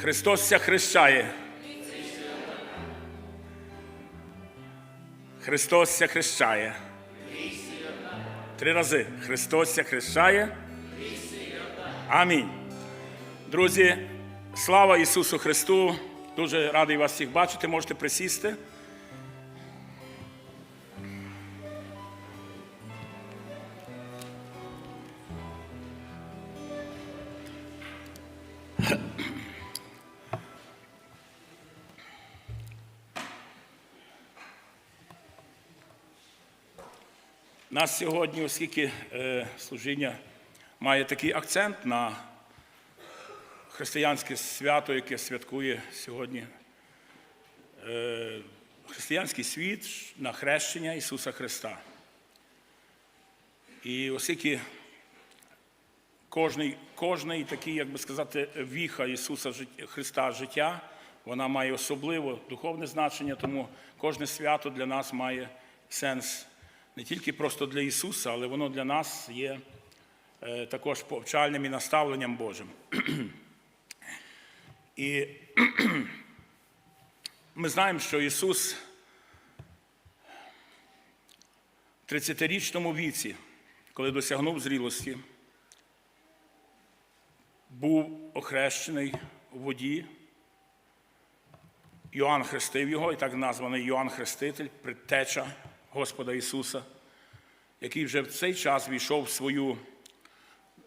Христос ся хрещає. Христос ся хрещає. Три рази. Христос ся хрещає. Амінь. Друзі, слава Ісусу Христу! Дуже радий вас всіх бачити. Можете присісти. Нас сьогодні, оскільки е, служіння має такий акцент на християнське свято, яке святкує сьогодні е, християнський світ на хрещення Ісуса Христа. І оскільки кожний, кожний такий, як би сказати, віха Ісуса Христа життя, вона має особливо духовне значення, тому кожне свято для нас має сенс не тільки просто для Ісуса, але воно для нас є е, також повчальним і наставленням Божим. І ми знаємо, що Ісус в 30-річному віці, коли досягнув зрілості, був охрещений у воді. Йоанн хрестив його, і так названий Йоанн Хреститель, предтеча Господа Ісуса, який вже в цей час війшов свою,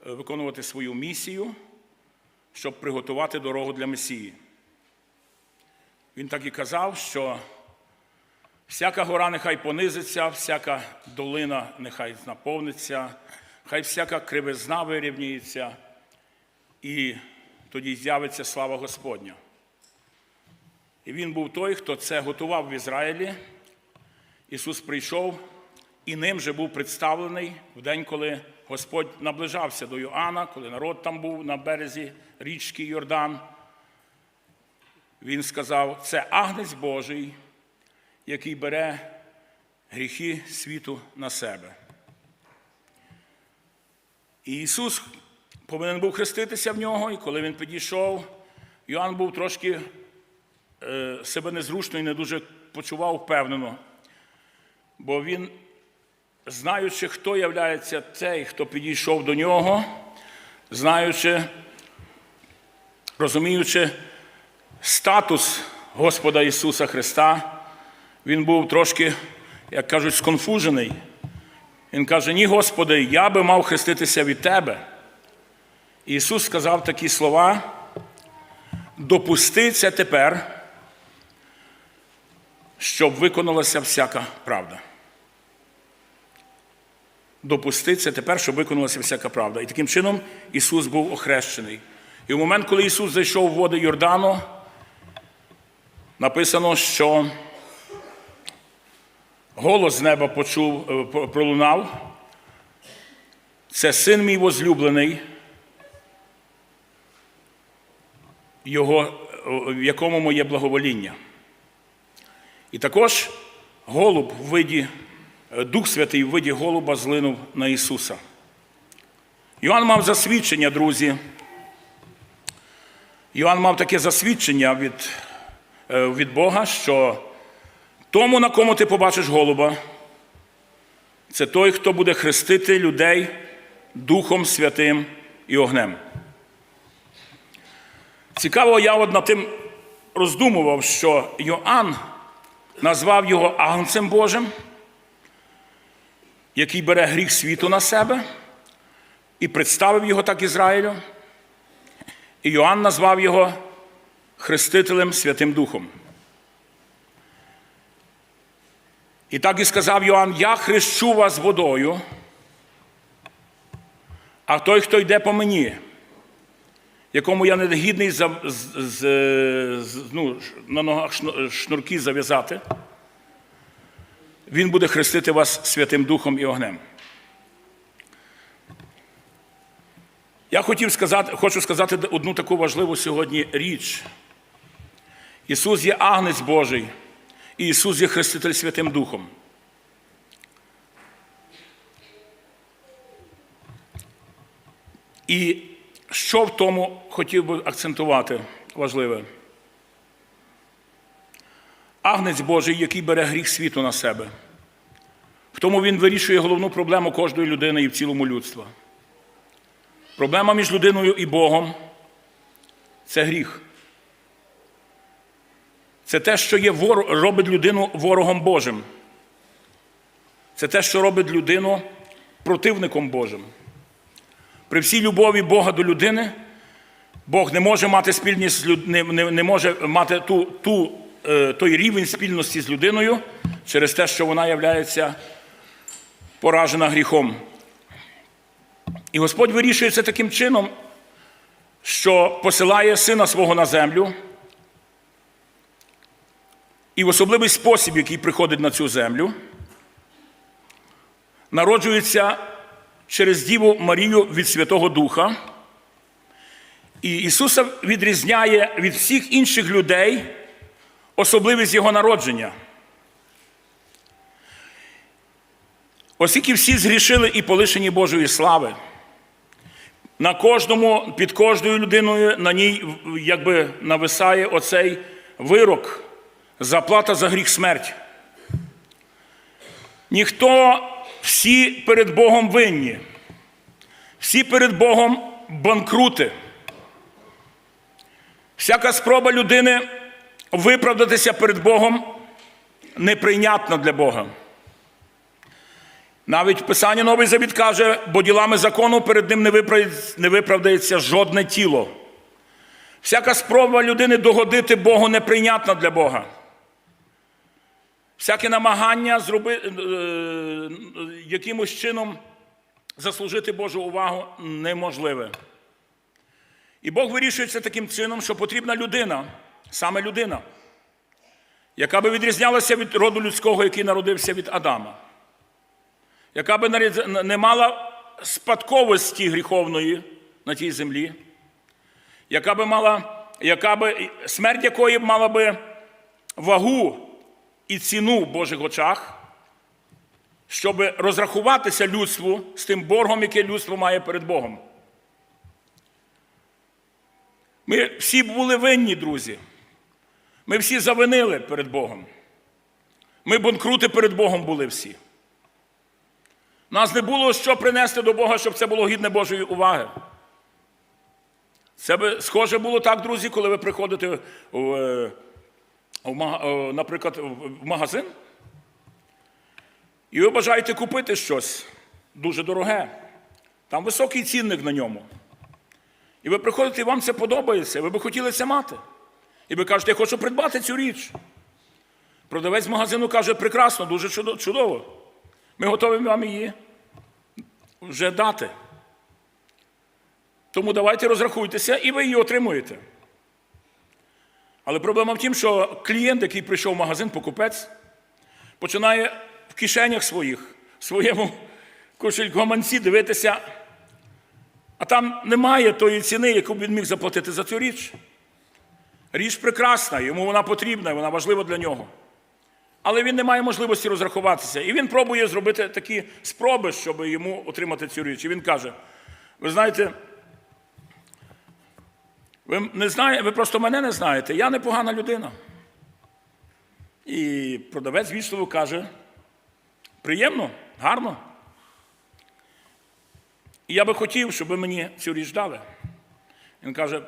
е, виконувати свою місію, щоб приготувати дорогу для Месії. Він так і казав, що всяка гора нехай понизиться, всяка долина нехай наповниться, хай всяка кривизна вирівнюється, і тоді з'явиться слава Господня. І він був той, хто це готував в Ізраїлі. Ісус прийшов і ним же був представлений в день, коли Господь наближався до Йоанна, коли народ там був на березі річки Йордан. Він сказав: це агнець Божий, який бере гріхи світу на себе. І Ісус повинен був хреститися в нього, і коли він підійшов, Йоанн був трошки е, себе незручно і не дуже почував впевнено. Бо він, знаючи, хто являється цей, хто підійшов до нього, знаючи, розуміючи статус Господа Ісуса Христа, він був трошки, як кажуть, сконфужений. Він каже: Ні, Господи, я би мав хреститися від Тебе. Ісус сказав такі слова: допусти це тепер, щоб виконалася всяка правда. Допусти це тепер, щоб виконалася всяка правда. І таким чином Ісус був охрещений. І в момент, коли Ісус зайшов в води Йордану, написано, що голос з неба почув, е, пролунав. Це син мій возлюблений, його, е, в якому моє благовоління. І також голуб в виді, е, Дух Святий в виді голуба злинув на Ісуса. Йоанн мав засвідчення, друзі. Йоанн мав таке засвідчення від, е, від Бога, що тому, на кому ти побачиш голуба, це той, хто буде хрестити людей Духом Святим і огнем. Цікаво, я от над тим роздумував, що Йоанн назвав його Агнцем Божим, який бере гріх світу на себе, і представив його так Ізраїлю. І Йоанн назвав його Хрестителем Святим Духом. І так і сказав Йоанн: Я хрещу вас водою, а той, хто йде по мені, якому я не гідний за, з, з, з- ну, на ногах шнурки зав'язати, він буде хрестити вас Святим Духом і огнем. Я хотів сказати, хочу сказати одну таку важливу сьогодні річ. Ісус є агнець Божий, і Ісус є Хреститель Святим Духом. І що в тому хотів би акцентувати важливе? Агнець Божий, який бере гріх світу на себе. В тому він вирішує головну проблему кожної людини і в цілому людства. Проблема між людиною і Богом це гріх. Це те, що є вор... робить людину ворогом Божим. Це те, що робить людину противником Божим. При всій любові Бога до людини, Бог не може мати спільність не, не, не може мати ту, ту, е, той рівень спільності з людиною через те, що вона являється поражена гріхом. І Господь вирішує це таким чином, що посилає сина свого на землю. І в особливий спосіб, який приходить на цю землю, народжується через Діву Марію від Святого Духа. І Ісуса відрізняє від всіх інших людей особливість Його народження. Оскільки всі згрішили і полишені Божої слави, на кожному, під кожною людиною на ній якби нависає оцей вирок, заплата за гріх смерть. Ніхто всі перед Богом винні, всі перед Богом банкрути. Всяка спроба людини виправдатися перед Богом неприйнятна для Бога. Навіть Писання Новий Завіт каже, бо ділами закону перед ним не виправдається жодне тіло. Всяка спроба людини догодити Богу неприйнятна для Бога. Всяке намагання зробити е, якимось чином заслужити Божу увагу неможливе. І Бог вирішує це таким чином, що потрібна людина, саме людина, яка би відрізнялася від роду людського, який народився від Адама яка би не мала спадковості гріховної на тій землі, яка би мала, яка би, смерть якої мала би вагу і ціну в Божих очах, щоб розрахуватися людству з тим боргом, який людство має перед Богом. Ми всі були винні, друзі. Ми всі завинили перед Богом. Ми банкрути перед Богом були всі. Нас не було що принести до Бога, щоб це було гідне Божої уваги. Це би схоже було так, друзі, коли ви приходите, в, е, наприклад, в магазин, і ви бажаєте купити щось дуже дороге. Там високий цінник на ньому. І ви приходите, і вам це подобається, ви би хотіли це мати. І ви кажете, я хочу придбати цю річ. Продавець магазину каже, прекрасно, дуже чудово. Ми готові вам її вже дати. Тому давайте розрахуйтеся, і ви її отримуєте. Але проблема в тім, що клієнт, який прийшов в магазин, покупець, починає в кишенях своїх, своєму кошелькоманці дивитися, а там немає тої ціни, яку б він міг заплатити за цю річ. Річ прекрасна, йому вона потрібна, вона важлива для нього але він не має можливості розрахуватися. І він пробує зробити такі спроби, щоб йому отримати цю річ. І він каже: ви знаєте, ви не знаєте, ви просто мене не знаєте, я непогана людина. І продавець вічливо каже: приємно, гарно. І я би хотів, щоб ви мені цю річ дали. Він каже,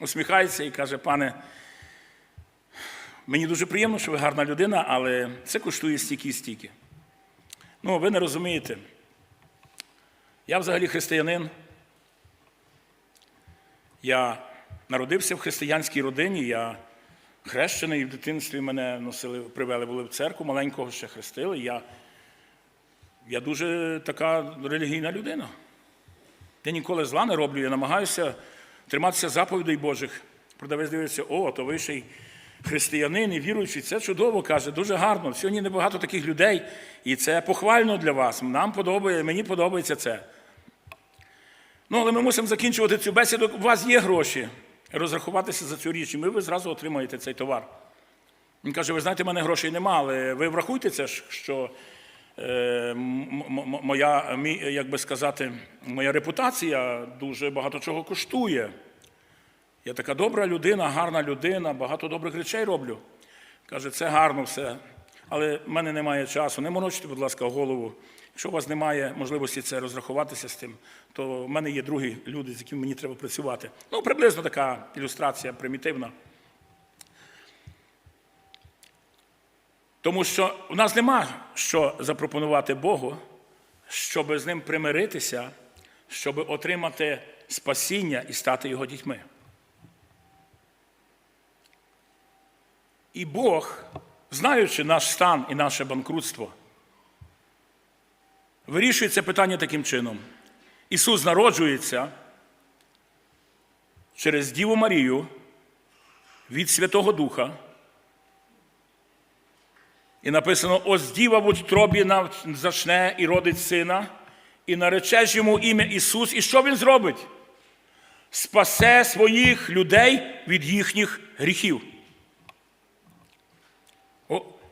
усміхається і каже, пане. Мені дуже приємно, що ви гарна людина, але це коштує стільки і стільки. Ну, ви не розумієте. Я взагалі християнин. Я народився в християнській родині, я хрещений в дитинстві мене носили, привели були в церкву, маленького ще хрестили. Я я дуже така релігійна людина. Я ніколи зла не роблю, я намагаюся триматися заповідей Божих. Продавець дивиться, о, то ви ще й християнин і віруючий, це чудово каже, дуже гарно. Сьогодні небагато таких людей, і це похвально для вас. Нам подобається, мені подобається це. Ну, але ми мусимо закінчувати цю бесіду. У вас є гроші розрахуватися за цю річ, і ви зразу отримаєте цей товар. Він каже: ви знаєте, в мене грошей нема, але ви врахуйте це, що е, моя, як би сказати, моя репутація дуже багато чого коштує. Я така добра людина, гарна людина, багато добрих речей роблю. Каже, це гарно все, але в мене немає часу. Не морочте, будь ласка, голову. Якщо у вас немає можливості це розрахуватися з тим, то в мене є другі люди, з якими мені треба працювати. Ну, приблизно така ілюстрація примітивна. Тому що в нас нема що запропонувати Богу, щоб з ним примиритися, щоб отримати спасіння і стати його дітьми. І Бог, знаючи наш стан і наше банкрутство, вирішує це питання таким чином. Ісус народжується через Діву Марію від Святого Духа. І написано: ось діва в утробі зачне і родить сина, і наречеш йому ім'я Ісус. І що Він зробить? Спасе своїх людей від їхніх гріхів.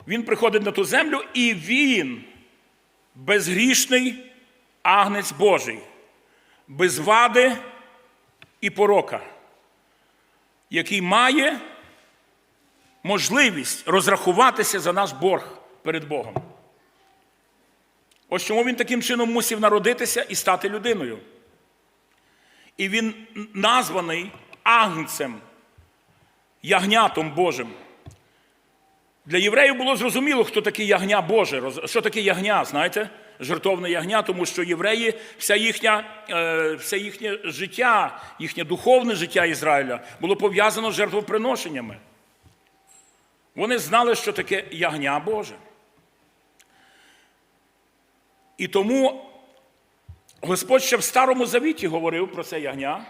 Він приходить на ту землю, і він безгрішний агнець Божий, без вади і порока, який має можливість розрахуватися за наш борг перед Богом. Ось чому він таким чином мусив народитися і стати людиною. І він названий агнцем, ягнятом Божим. Для євреїв було зрозуміло, хто таке ягня Боже, що таке ягня, знаєте, жертовне ягня, тому що євреї, вся їхня, е, все їхнє життя, їхнє духовне життя Ізраїля було пов'язано з жертвоприношеннями. Вони знали, що таке ягня Боже. І тому Господь ще в Старому Завіті говорив про це ягня.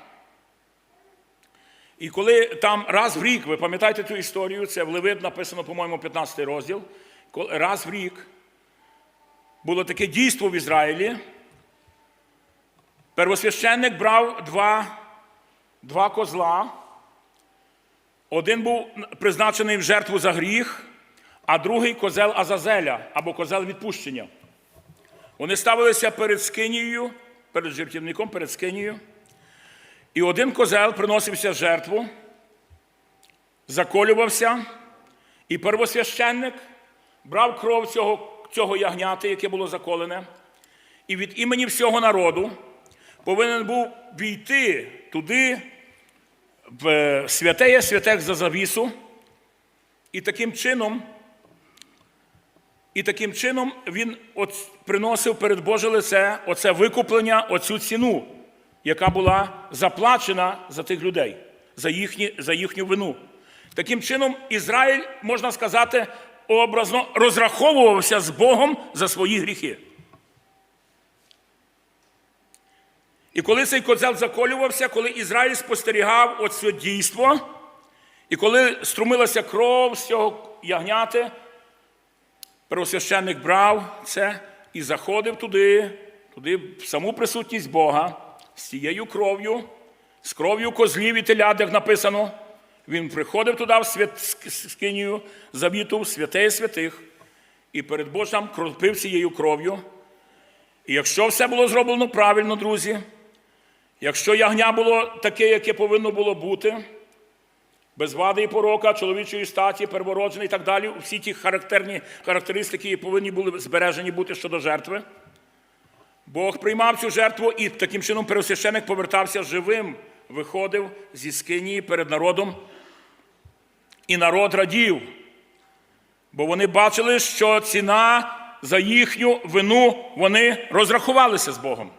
І коли там раз в рік, ви пам'ятаєте ту історію, це в Левит написано, по-моєму, 15 розділ, раз в рік було таке дійство в Ізраїлі. Первосвященник брав два, два козла. Один був призначений в жертву за гріх, а другий козел Азазеля або козел відпущення. Вони ставилися перед скинією, перед жертівником, перед скинією. І один козел приносився жертву, заколювався, і первосвященник брав кров цього, цього ягняти, яке було заколене, і від імені всього народу повинен був війти туди, в святеє святех за завісу, і таким чином, і таким чином він приносив перед Боже лице оце викуплення, оцю ціну, яка була заплачена за тих людей, за, їхні, за їхню вину. Таким чином, Ізраїль, можна сказати, образно розраховувався з Богом за свої гріхи. І коли цей козел заколювався, коли Ізраїль спостерігав оце дійство, і коли струмилася кров з цього ягняти, первосвященник брав це і заходив туди, туди в саму присутність Бога з цією кров'ю, з кров'ю козлів і телят, написано. Він приходив туди в свят, скинію завіту, в святе святих, і перед Божим кропив цією кров'ю. І якщо все було зроблено правильно, друзі, якщо ягня було таке, яке повинно було бути, без вади і порока, чоловічої статі, первороджений і так далі, всі ті характерні характеристики повинні були збережені бути щодо жертви. Бог приймав цю жертву і таким чином первосвященик повертався живим, виходив зі скинії перед народом. І народ радів, бо вони бачили, що ціна за їхню вину вони розрахувалися з Богом.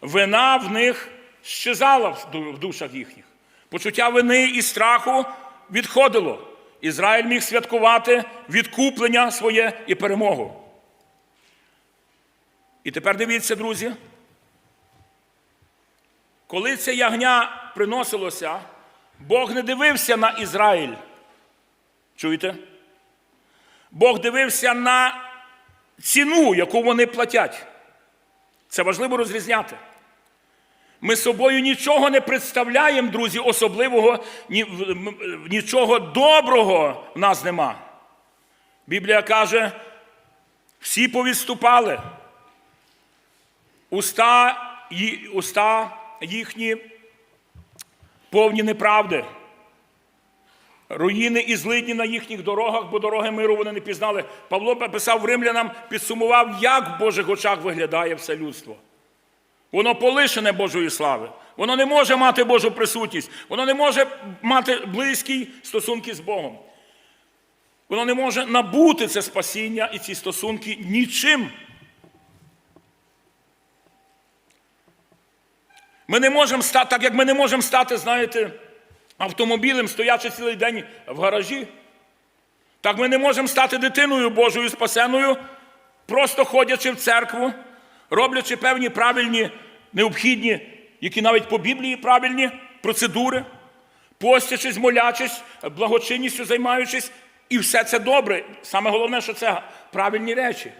Вина в них щезала в душах їхніх. Почуття вини і страху відходило. Ізраїль міг святкувати відкуплення своє і перемогу. І тепер дивіться, друзі, коли це ягня приносилося, Бог не дивився на Ізраїль. Чуєте? Бог дивився на ціну, яку вони платять. Це важливо розрізняти. Ми собою нічого не представляємо, друзі, особливого, ні, нічого доброго в нас нема. Біблія каже, Всі повідступали. Уста, уста їхні повні неправди. Руїни і злидні на їхніх дорогах, бо дороги миру вони не пізнали. Павло писав римлянам, підсумував, як в Божих очах виглядає все людство. Воно полишене Божої слави. Воно не може мати Божу присутність. Воно не може мати близькі стосунки з Богом. Воно не може набути це спасіння і ці стосунки нічим. Ми не можемо стати, так як ми не можемо стати, знаєте, автомобілем, стоячи цілий день в гаражі. Так ми не можемо стати дитиною Божою спасеною, просто ходячи в церкву, роблячи певні правильні, необхідні, які навіть по Біблії правильні процедури, постячись, молячись, благочинністю займаючись, і все це добре. Саме головне, що це правильні речі.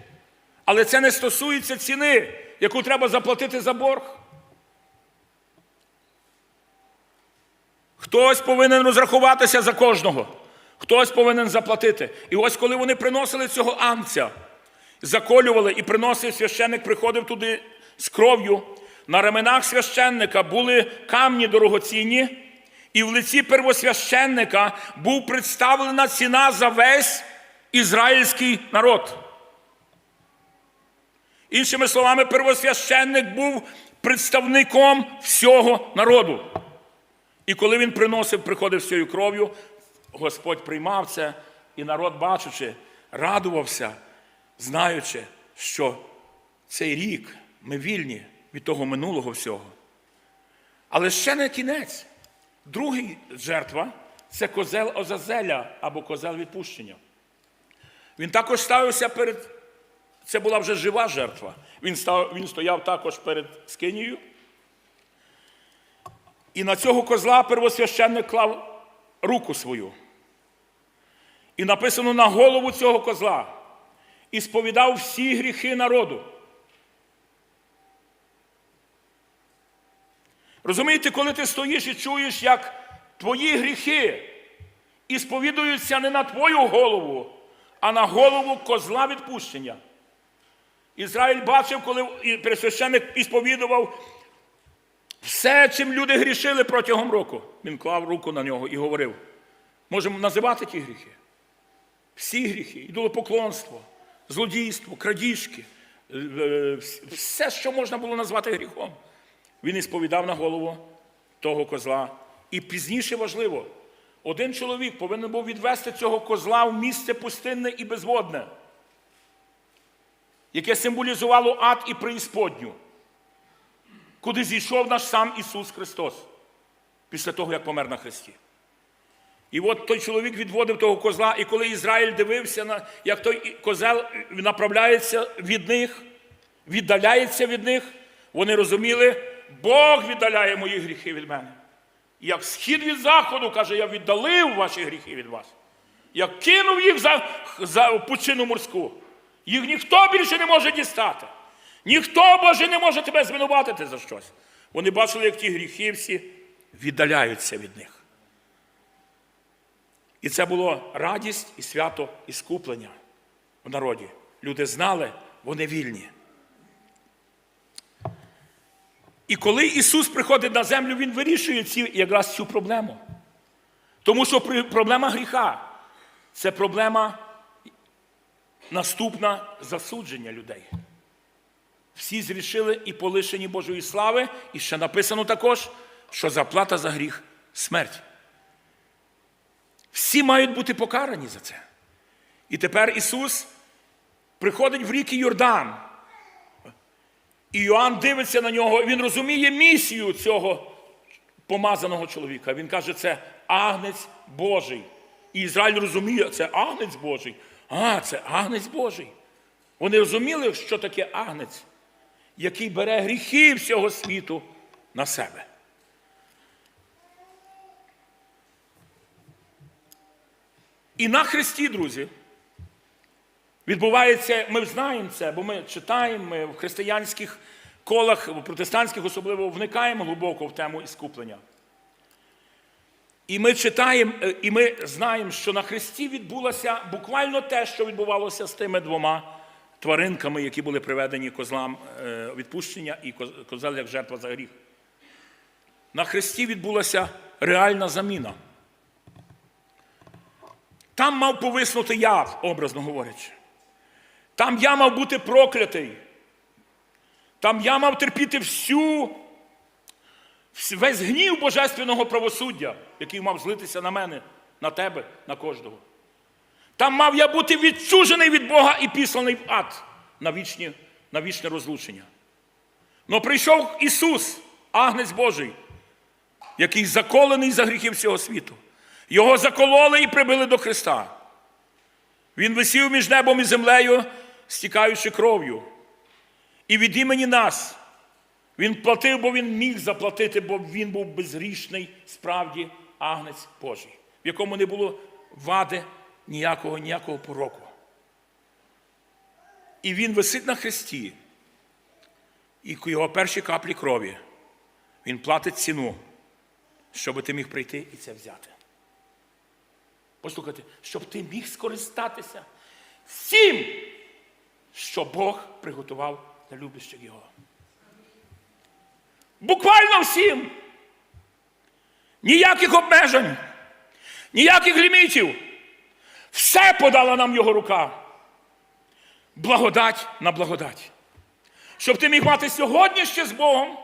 Але це не стосується ціни, яку треба заплатити за борг. Хтось повинен розрахуватися за кожного, хтось повинен заплатити. І ось коли вони приносили цього амця, заколювали і приносив священник, приходив туди з кров'ю. На раменах священника були камні дорогоцінні, і в лиці первосвященника був представлена ціна за весь ізраїльський народ. Іншими словами, первосвященник був представником всього народу. І коли він приносив, приходив з цією кров'ю, Господь приймав це, і народ, бачучи, радувався, знаючи, що цей рік ми вільні від того минулого всього. Але ще не кінець. Другий жертва це козел Озазеля або козел відпущення. Він також ставився перед. Це була вже жива жертва. Він, став, він стояв також перед скинією. І на цього козла первосвященник клав руку свою. І написано на голову цього козла. І сповідав всі гріхи народу. Розумієте, коли ти стоїш і чуєш, як твої гріхи і сповідуються не на твою голову, а на голову козла відпущення. Ізраїль бачив, коли і пересвященник ісповідував все, чим люди грішили протягом року. Він клав руку на нього і говорив: можемо називати ті гріхи. Всі гріхи, ідолопоклонство, злодійство, крадіжки, е, е, все, що можна було назвати гріхом. Він ісповідав на голову того козла. І пізніше важливо, один чоловік повинен був відвести цього козла в місце пустинне і безводне, яке символізувало ад і преісподню, куди зійшов наш сам Ісус Христос після того, як помер на Христі. І от той чоловік відводив того козла, і коли Ізраїль дивився, на, як той козел направляється від них, віддаляється від них, вони розуміли, Бог віддаляє мої гріхи від мене. Як схід від заходу, каже, я віддалив ваші гріхи від вас. Я кинув їх за, за пучину морську. Їх ніхто більше не може дістати. Ніхто, Боже, не може тебе звинуватити за щось. Вони бачили, як ті гріхи всі віддаляються від них. І це було радість і свято іскуплення в народі. Люди знали, вони вільні. І коли Ісус приходить на землю, Він вирішує ці, якраз цю проблему. Тому що проблема гріха це проблема наступна засудження людей. Всі зрішили і полишені Божої слави, і ще написано також, що заплата за гріх смерть. Всі мають бути покарані за це. І тепер Ісус приходить в ріки Йордан. І Йоанн дивиться на нього, він розуміє місію цього помазаного чоловіка. Він каже, це агнець Божий. І Ізраїль розуміє, це агнець Божий. А, це агнець Божий. Вони розуміли, що таке агнець, який бере гріхи всього світу на себе. І на Христі, друзі, відбувається, ми знаємо це, бо ми читаємо, ми в християнських колах, в протестантських особливо вникаємо глибоко в тему іскуплення. І ми читаємо, е, і ми знаємо, що на Христі відбулося буквально те, що відбувалося з тими двома тваринками, які були приведені козлам е, відпущення і козел як жертва за гріх. На Христі відбулася реальна заміна. Там мав повиснути я, образно говорячи. Там я мав бути проклятий. Там я мав терпіти всю, весь гнів божественного правосуддя, який мав злитися на мене, на тебе, на кожного. Там мав я бути відчужений від Бога і післаний в ад на вічні, на вічне розлучення. Но прийшов Ісус, Агнець Божий, який заколений за гріхи всього світу. Його закололи і прибили до Христа. Він висів між небом і землею, стікаючи кров'ю. І від імені нас він платив, бо він міг заплатити, бо він був безгрішний, справді агнець Божий, в якому не було вади ніякого, ніякого пороку. І він висить на хресті, і його перші каплі крові. Він платить ціну, щоб ти міг прийти і це взяти. Послухайте, щоб ти міг скористатися всім, що Бог приготував для любящих його. Буквально всім. Ніяких обмежень, ніяких лімітів. Все подала нам його рука. Благодать на благодать. Щоб ти міг мати сьогодніще з Богом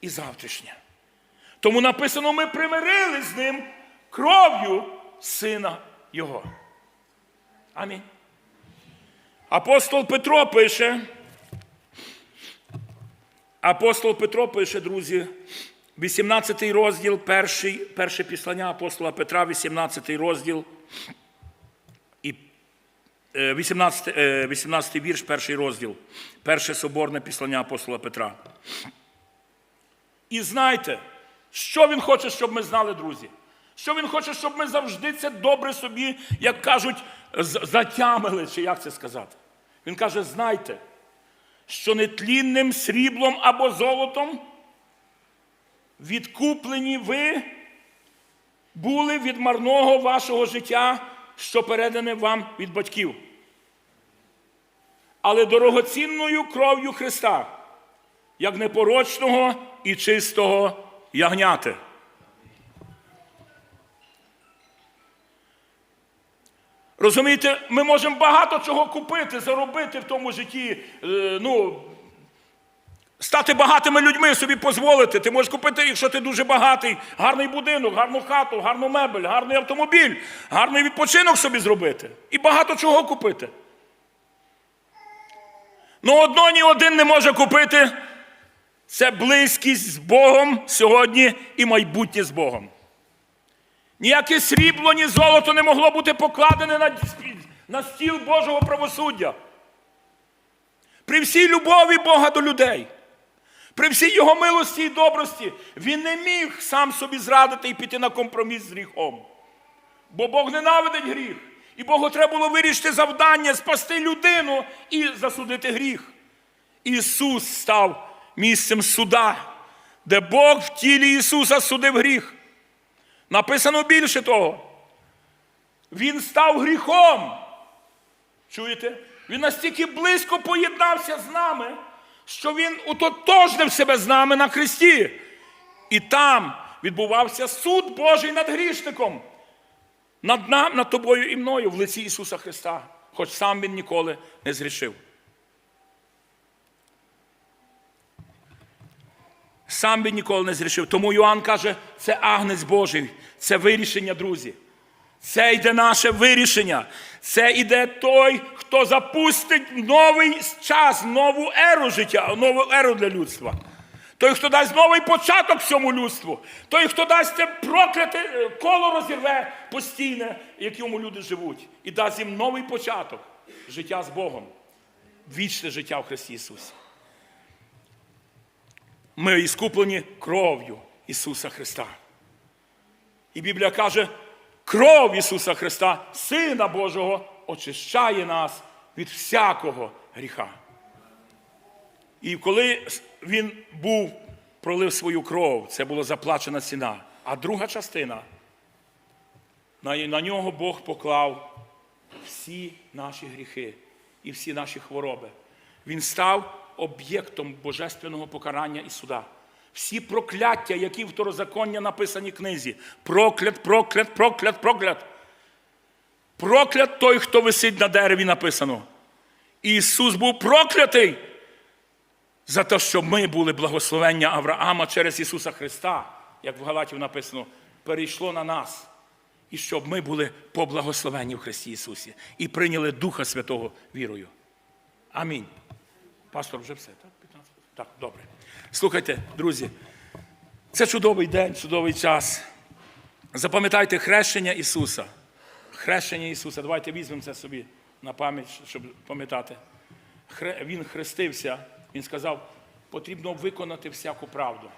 і завтрашнє. Тому написано, ми примирили з ним кров'ю Сина Його. Амінь. Апостол Петро пише. Апостол Петро пише, друзі, 18 розділ, перший, перше післання апостола Петра, 18 розділ 18, е, 18 вірш, перший розділ, перше соборне післання апостола Петра. І знайте, що він хоче, щоб ми знали, друзі. Що він хоче, щоб ми завжди це добре собі, як кажуть, затямили, чи як це сказати. Він каже: знайте, що нетлінним сріблом або золотом відкуплені ви були від марного вашого життя, що передане вам від батьків. Але дорогоцінною кров'ю Христа, як непорочного і чистого ягняти. Розумієте, ми можемо багато чого купити, заробити в тому житті. е, ну, стати багатими людьми собі дозволити. Ти можеш купити, якщо ти дуже багатий, гарний будинок, гарну хату, гарну мебель, гарний автомобіль, гарний відпочинок собі зробити. І багато чого купити. Ну одно ні один не може купити. Це близькість з Богом сьогодні і майбутнє з Богом. Ніяке срібло, ні золото не могло бути покладене на, на стіл Божого правосуддя. При всій любові Бога до людей, при всій його милості і добрості, він не міг сам собі зрадити і піти на компроміс з гріхом. Бо Бог ненавидить гріх. І Богу треба було вирішити завдання, спасти людину і засудити гріх. Ісус став місцем суда, де Бог в тілі Ісуса судив гріх. Написано більше того. Він став гріхом. Чуєте? Він настільки близько поєднався з нами, що він утотожнив себе з нами на Христі. І там відбувався суд Божий над грішником, над, нам, над тобою і мною в лиці Ісуса Христа, хоч сам Він ніколи не згрішив. Сам він ніколи не зрішив. Тому Йоанн каже, це агнець Божий, це вирішення, друзі. Це йде наше вирішення. Це йде той, хто запустить новий час, нову еру життя, нову еру для людства. Той, хто дасть новий початок всьому людству, той, хто дасть це прокляте е, коло розірве постійне, якому люди живуть, і дасть їм новий початок життя з Богом, вічне життя в Христі Ісусі. Ми іскуплені кров'ю Ісуса Христа. І Біблія каже, кров Ісуса Христа, Сина Божого, очищає нас від всякого гріха. І коли Він був, пролив свою кров, це була заплачена ціна. А друга частина, на, на нього Бог поклав всі наші гріхи. і всі наші хвороби. Він став об'єктом божественного покарання і суда. Всі прокляття, які в второзаконня написані в книзі. Проклят, проклят, проклят, проклят. Проклят той, хто висить на дереві, написано. Ісус був проклятий за те, що ми були благословення Авраама через Ісуса Христа, як в Галатів написано, перейшло на нас. І щоб ми були поблагословені в Христі Ісусі і прийняли Духа Святого вірою. Амінь. Пастор, вже все, так? 15? Так, добре. Слухайте, друзі, це чудовий день, чудовий час. Запам'ятайте хрещення Ісуса. Хрещення Ісуса. Давайте візьмемо це собі на пам'ять, щоб пам'ятати. Він хрестився, він сказав, потрібно виконати всяку правду.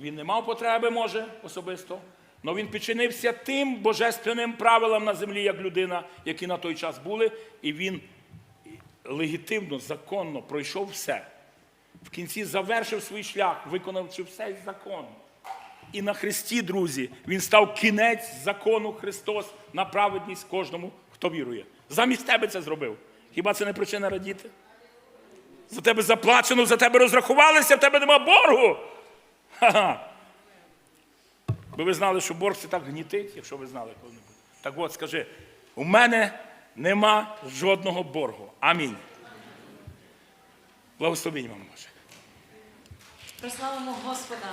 Він не мав потреби, може, особисто, але він підчинився тим божественним правилам на землі, як людина, які на той час були, і він легітимно, законно пройшов все. В кінці завершив свій шлях, виконавши все закон. І на Христі, друзі, він став кінець закону Христос на праведність кожному, хто вірує. Замість тебе це зробив. Хіба це не причина радіти? За тебе заплачено, за тебе розрахувалися, в тебе нема боргу. Ха-ха. Би ви знали, що борг це так гнітить, якщо ви знали коли-небудь. Так от, скажи, у мене нема жодного боргу. Амінь. Благословінь вам Боже. Прославимо Господа.